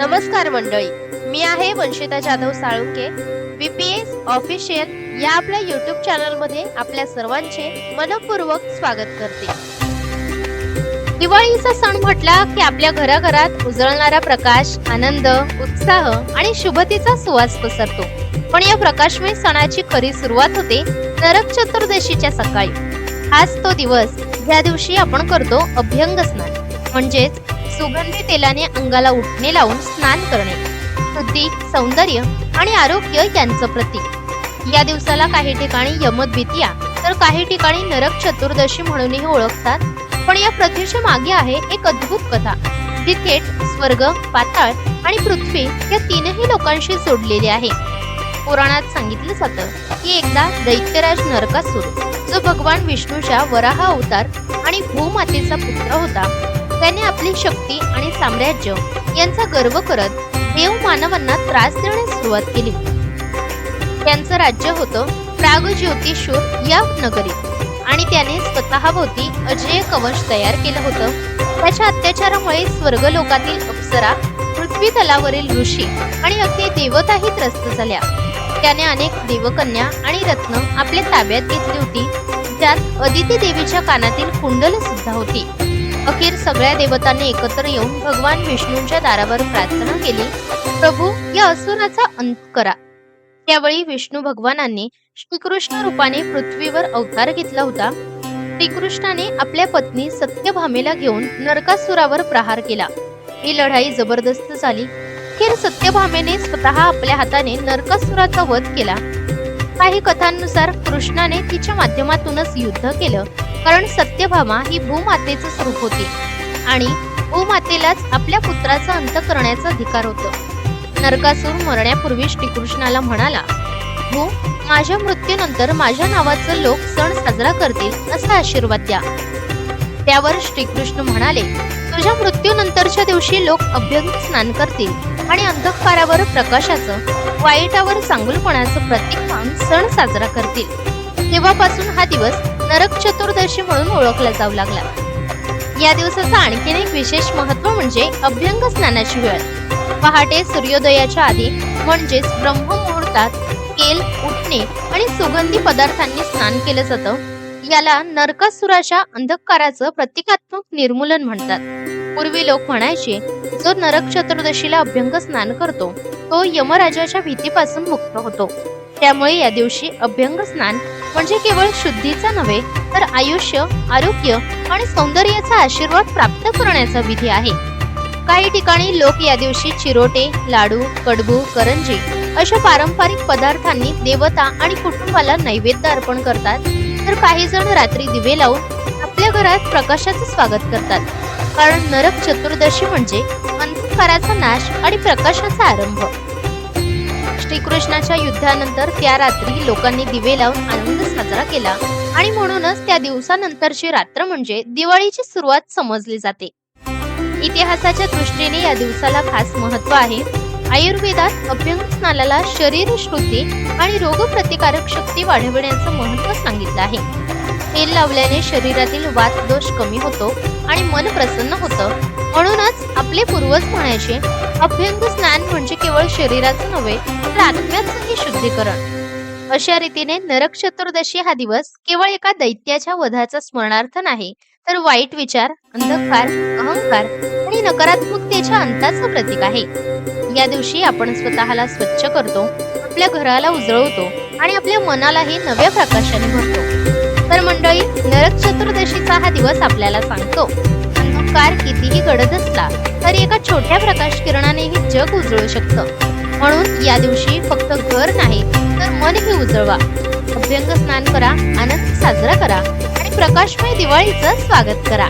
नमस्कार मंडळी. मी आहे वंशिता जाधव साळुंके बीपीएस ऑफिशियल या आपल्या युट्यूब चॅनलमध्ये आपल्या सर्वांचे मनपूर्वक स्वागत करते. दिवाळीचा सण म्हटला की आपल्या घराघरात उजळणारा प्रकाश आनंद उत्साह आणि शुभतेचा सुवास पसरतो. पण या प्रकाशमय सणाची खरी सुरुवात होते नरक चतुर्दशीच्या सकाळी. हाच तो दिवस ज्या दिवशी आपण करतो अभ्यंग स्नान म्हणजेच सुगंधी तेलाने अंगाला उठणे लावून स्नान करणे. शुद्धी सौंदर्य आणि आरोग्य यांचं प्रतीक. या दिवसाला काही ठिकाणी यमद्वितीया तर काही ठिकाणी नरक चतुर्दशी म्हणूनही ओळखतात. पण या प्रथेच्या मागे आहे एक अद्भुत कथा. जी थेट स्वर्ग पाताळ आणि पृथ्वी या तीनही लोकांशी जोडलेली आहे. पुराणात सांगितलं जातं की एकदा दैत्यराज नरकासूर जो भगवान विष्णूच्या वराह अवतार आणि भूमातेचा पुत्र होता त्याने आपली शक्ती आणि साम्राज्य यांचा गर्व करत देव मानवांना त्रास देण्यास सुरुवात केली. त्यांचं राज्य होतं प्रागज्योतिषूर या नगरीत आणि त्याने स्वतःभोवती अजय कवच तयार केलं होतं. त्याच्या अत्याचारामुळे स्वर्गलोकातील अप्सरा पृथ्वी तलावरील ऋषी आणि अगदी देवताही त्रस्त झाल्या. त्याने अनेक देवकन्या आणि रत्न आपल्या ताब्यात घेतली होती. ज्यात अदिती देवीच्या कानातील कुंडल सुद्धा होती. अखेर सगळ्या देवतांनी एकत्र येऊन भगवान विष्णूंच्या दारावर प्रार्थना केली. प्रभू या असुराचा अंत करा. त्यावेळी विष्णू भगवानांनी श्रीकृष्ण रूपाने पृथ्वीवर अवतार घेतला होता. श्रीकृष्णाने आपल्या पत्नी सत्यभामेला घेऊन नरकासुरावर प्रहार केला. ही लढाई जबरदस्त झाली. अखेर सत्यभामेने स्वतः आपल्या हाताने नरकासुराचा वध केला. काही कथांनुसार कृष्णाने तिच्या माध्यमातूनच युद्ध केलं. कारण सत्यभामा ही भूमातेचं स्वरूप होती. आणि भूमातेलाच आपल्या पुत्राचा अंत करण्याचा अधिकार होता. नरकासूर मरण्यापूर्वी श्रीकृष्णाला म्हणाला भू माझ्या मृत्यूनंतर माझ्या नावाचं लोक सण साजरा करतील असा आशीर्वाद द्या. त्यावर श्रीकृष्ण म्हणाले तुझ्या मृत्यूनंतरच्या दिवशी लोक अभ्यंग स्नान करतील. आणि अंधकारावर प्रकाशाचं वाईटावर चांगुलपणाचं प्रतीक म्हणून सण साजरा करतील. तेव्हापासून हा दिवस नरक चतुर्दशी म्हणून ओळखला जाऊ लागला. या दिवसाचं आणखीन एक विशेष महत्त्व म्हणजे अभ्यंग स्नानाची वेळ. पहाटे सूर्योदयाच्या आधी म्हणजेच ब्रह्ममुहूर्तात केल उठणे आणि सुगंधी पदार्थांनी स्नान केलं जातं. याला नरकासुराच्या अंधकाराचं प्रतिकात्मक निर्मूलन म्हणतात. पूर्वी लोक म्हणायचे जो नरक चतुर्दशीला अभ्यंग स्नान करतो तो यमराजाच्या भीतीपासून मुक्त होतो. त्यामुळे या दिवशी अभ्यंग स्नान म्हणजे केवळ शुद्धीचा नव्हे तर आयुष्य आरोग्य आणि सौंदर्याचा आशीर्वाद प्राप्त करण्याचा विधी आहे. काही ठिकाणी लोक या दिवशी चिरोटे लाडू कडबू करंजी अशा पारंपरिक पदार्थांनी देवता आणि कुटुंबाला नैवेद्य अर्पण करतात. तर काही जण रात्री दिवे लावून आपल्या घरात प्रकाशाचं स्वागत करतात. कारण नरक चतुर्दशी म्हणजे अंधकाराचा नाश आणि प्रकाशाचा आरंभ. श्रीकृष्णाच्या युद्धानंतर त्या रात्री लोकांनी दिवे लावून आनंद साजरा केला आणि म्हणूनच त्या दिवसानंतरची रात्र म्हणजे दिवाळीची सुरुवात समजली जाते. इतिहासाच्या दृष्टीने या दिवसाला खास महत्त्व आहे आयुर्वेदात अभ्यंग स्नानाला शरीर शुद्धी आणि रोगप्रतिकारक शक्ती वाढविण्याचं महत्त्व सांगितलं आहे. तेल लावल्याने शरीरातील वात दोष कमी होतो आणि मन प्रसन्न होतं. म्हणूनच आपले पूर्वज म्हणायचे अभ्यंग स्नान म्हणजे केवळ शरीराचं नव्हे तर आत्म्याचंही शुद्धीकरण. अशा रीतीने नरक चतुर्दशी हा दिवस केवळ एका दैत्याच्या वधाचा स्मरणार्थ नाही तर वाईट विचार अंधकार अहंकार आणि नकारात्मकतेच्या अंताचं प्रतीक आहे. या दिवशी आपण स्वतःला स्वच्छ करतो आपल्या घराला उजळवतो आणि आपल्या मनालाही नव्या प्रकाशाने भरतो. तर मंडळी नरक चतुर्दशीचा हा दिवस आपल्याला सांगतो. अंधकार कितीही गडद असला तरी एका छोट्या प्रकाश किरणानेही जग उजळू शकतं. म्हणून या दिवशी फक्त घर नाही तर मनही उजळवा. अभ्यंग स्नान करा आनंद साजरा करा आणि प्रकाशमय दिवाळीचं स्वागत करा.